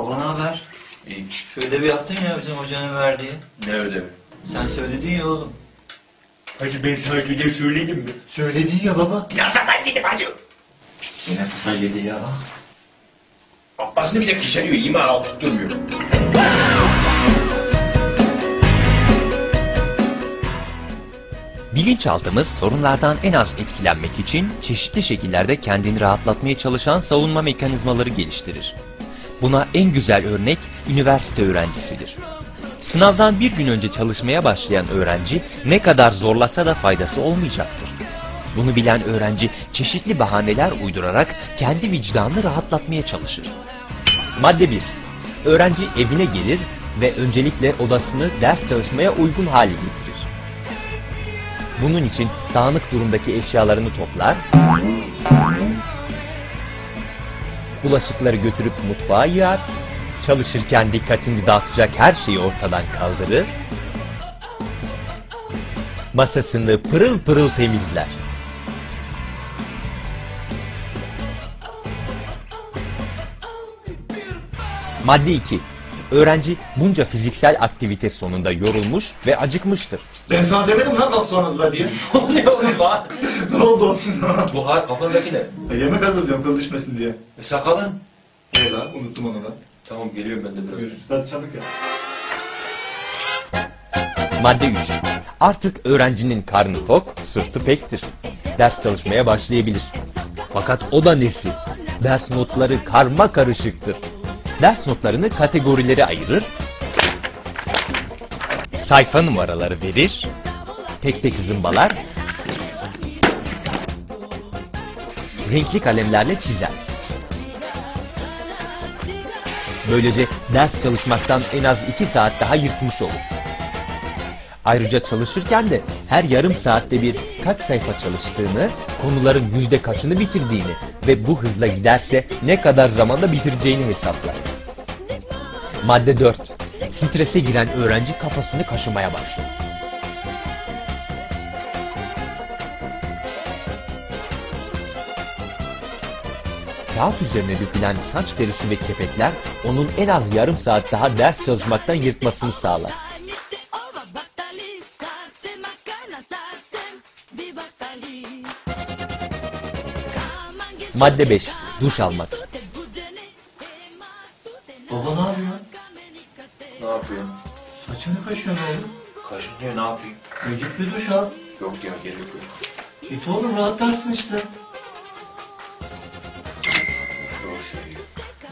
Baba ne haber? İyi. Şu ödevi yaptın ya bizim hocanın verdiği. Ne ödevi? Sen söyledin ya oğlum. Hacı ben sana ödev söyledim mi? Söyledin ya baba. Ne zaman dedim hacı? Yine kafa yedi ya. Abbasını bile kişeliyor. İma al tutturmuyor. Bilinçaltımız sorunlardan en az etkilenmek için çeşitli şekillerde kendini rahatlatmaya çalışan savunma mekanizmaları geliştirir. Buna en güzel örnek üniversite öğrencisidir. Sınavdan bir gün önce çalışmaya başlayan öğrenci ne kadar zorlasa da faydası olmayacaktır. Bunu bilen öğrenci çeşitli bahaneler uydurarak kendi vicdanını rahatlatmaya çalışır. Madde 1. Öğrenci evine gelir ve öncelikle odasını ders çalışmaya uygun hale getirir. Bunun için dağınık durumdaki eşyalarını toplar, bulaşıkları götürüp mutfağa yığar, çalışırken dikkatini dağıtacak her şeyi ortadan kaldırır, masasını pırıl pırıl temizler. Madde 2. Öğrenci bunca fiziksel aktivite sonunda yorulmuş ve acıkmıştır. Ben sana demedim lan kalk sonra diye. ne oğlum lan? Ne oldu? Bu hal kafandaki ne? E, Yemek hazırlıyorum kıl düşmesin diye. E sakalın? Ne lan unuttum onu da. Tamam geliyorum ben de biraz. Görüşürüz hadi çabuk ya. Madde 3. Artık öğrencinin karnı tok, sırtı pektir. Ders çalışmaya başlayabilir. Fakat o da nesi? Ders notları karma karışıktır. Ders notlarını kategorilere ayırır, sayfa numaraları verir, tek tek zımbalar, renkli kalemlerle çizer. Böylece ders çalışmaktan en az 2 saat daha yırtmış olur. Ayrıca çalışırken de her yarım saatte bir kaç sayfa çalıştığını, konuların yüzde kaçını bitirdiğini ve bu hızla giderse ne kadar zamanda bitireceğini hesaplar. Madde 4. Strese giren öğrenci kafasını kaşımaya başlar. Kağıt üzerine dökülen saç derisi ve kepekler onun en az yarım saat daha ders çalışmaktan yırtmasını sağlar. Madde 5. Duş almak. Baba ne yapıyor? Ne yapıyorsun? Saçını kaşıyorsun oğlum. Kaşınıyor ne yapayım? E git bir duş al. Yok ya gerek yok. Git oğlum rahatlarsın işte.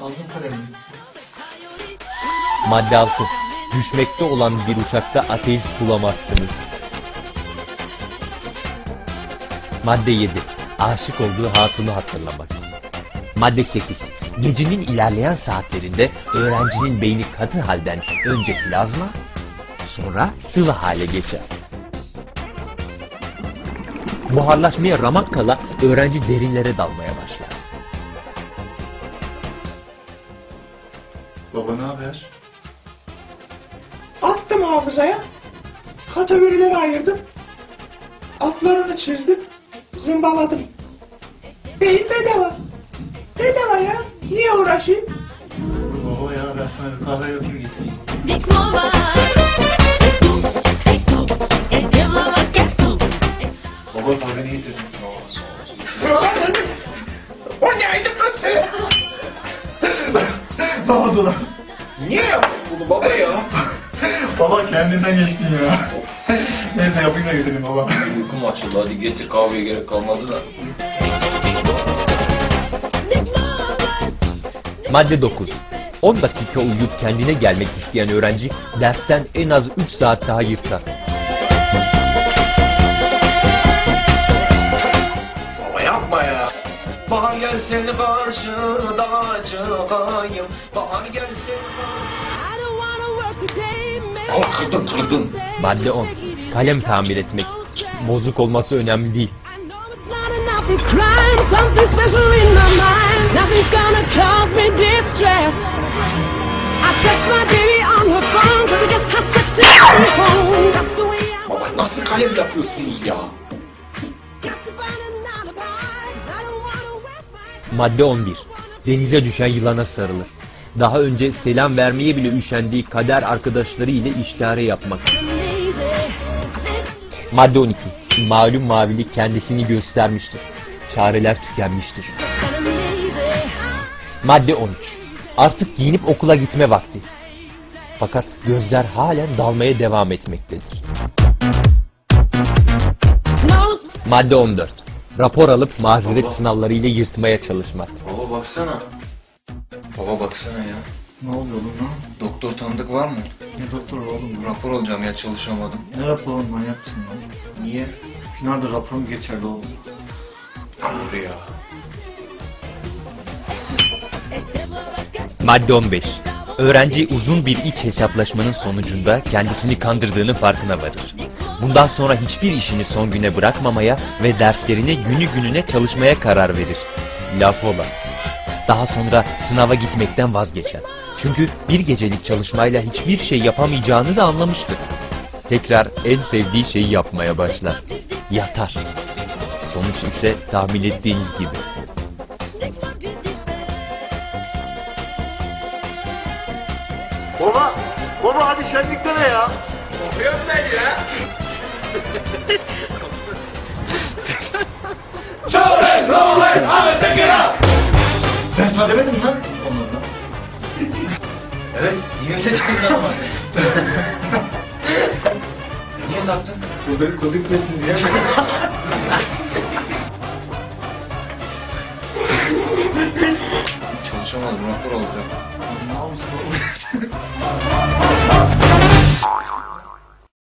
Aldım. Madde 6. Düşmekte olan bir uçakta ateist bulamazsınız. Madde 7. Aşık olduğu hatunu hatırlamak. Madde 8. Gecenin ilerleyen saatlerinde öğrencinin beyni katı halden önce plazma, sonra sıvı hale geçer. Buharlaşmaya ramak kala öğrenci derinlere dalmaya başlar. Baba ne haber? Attım hafızaya. Kategorileri ayırdım. Altlarını çizdim. Zımbaladım. Beyin bedava. Bedava ya. Niye uğraşayım? Baba ya ben sana bir kahve yapayım getireyim. Baba kahveni getirdim. Lan? Niye yaptın bunu baba ya? Baba kendinden geçtin ya. Neyse yapayım da getireyim baba. Uykum açıldı hadi getir kahveye gerek kalmadı da. Madde 9. 10 dakika uyuyup kendine gelmek isteyen öğrenci dersten en az 3 saat daha yırtar. Gelsin karşıda çıkayım. Bahar gelsin. Allah kırdın kırdın. Madde 10. Kalem tamir etmek. Bozuk olması önemli değil. crime, something special in my Madde 11. Denize düşen yılana sarılır. daha önce selam vermeye bile üşendiği kader arkadaşları ile iştihare yapmak. Madde 12. Malum mavilik kendisini göstermiştir. Çareler tükenmiştir. Madde 13. Artık giyinip okula gitme vakti. Fakat gözler halen dalmaya devam etmektedir. Madde 14. Rapor alıp mazeret sınavları ile yırtmaya çalışmak. Baba baksana. Baba baksana ya. Ne oldu oğlum lan? Doktor tanıdık var mı? Ne doktor oğlum? Rapor alacağım ya çalışamadım. Ne raporu oğlum manyak mısın lan? Niye? Finalde raporum geçerli oğlum. Doğru ya. Madde 15. Öğrenci uzun bir iç hesaplaşmanın sonucunda kendisini kandırdığını farkına varır. Bundan sonra hiçbir işini son güne bırakmamaya ve derslerine günü gününe çalışmaya karar verir. Laf ola. Daha sonra sınava gitmekten vazgeçer. Çünkü bir gecelik çalışmayla hiçbir şey yapamayacağını da anlamıştır. Tekrar en sevdiği şeyi yapmaya başlar. Yatar. Sonuç ise tahmin ettiğiniz gibi. Baba, baba hadi şenliklere ya. Ben sana demedim lan onlardan. Evet. Niye öyle diyorsun ama? niye taktın? Kıldır, kıl gitmesin diye. Çalışamadım rapor alacağım. Ne oğlum?